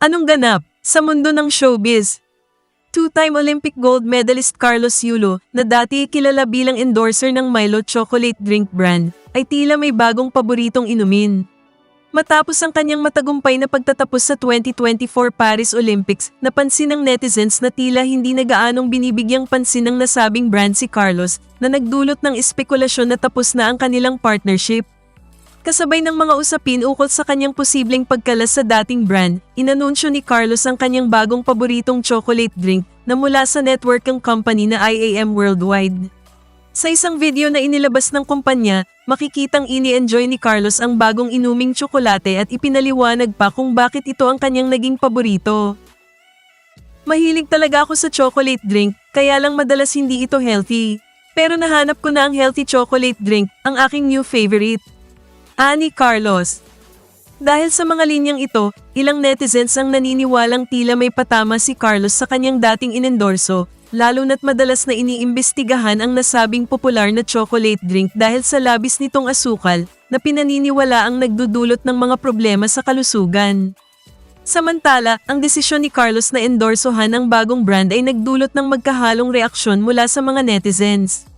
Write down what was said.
Anong ganap sa mundo ng showbiz? Two-time Olympic gold medalist Carlos Yulo, na dati kilala bilang endorser ng Milo chocolate drink brand, ay tila may bagong paboritong inumin. Matapos ang kanyang matagumpay na pagtatapos sa 2024 Paris Olympics, napansin ng netizens na tila hindi na gaanong binibigyang pansin ng nasabing brand si Carlos na nagdulot ng espekulasyon na tapos na ang kanilang partnership. Kasabay ng mga usapin ukol sa kanyang posibleng pagkalas sa dating brand, inanunsyo ni Carlos ang kanyang bagong paboritong chocolate drink na mula sa network ng company na IAM Worldwide. Sa isang video na inilabas ng kumpanya, makikitang ini-enjoy ni Carlos ang bagong inuming tsokolate at ipinaliwanag pa kung bakit ito ang kanyang naging paborito. Mahilig talaga ako sa chocolate drink, kaya lang madalas hindi ito healthy. Pero nahanap ko na ang healthy chocolate drink, ang aking new favorite. Ani Carlos. Dahil sa mga linyang ito, ilang netizens ang naniniwalang tila may patama si Carlos sa kanyang dating inendorso, lalo na't madalas na iniimbestigahan ang nasabing popular na chocolate drink dahil sa labis nitong asukal na pinaniniwala ang nagdudulot ng mga problema sa kalusugan. Samantala, ang desisyon ni Carlos na endorsohan ang bagong brand ay nagdulot ng magkahalong reaksyon mula sa mga netizens.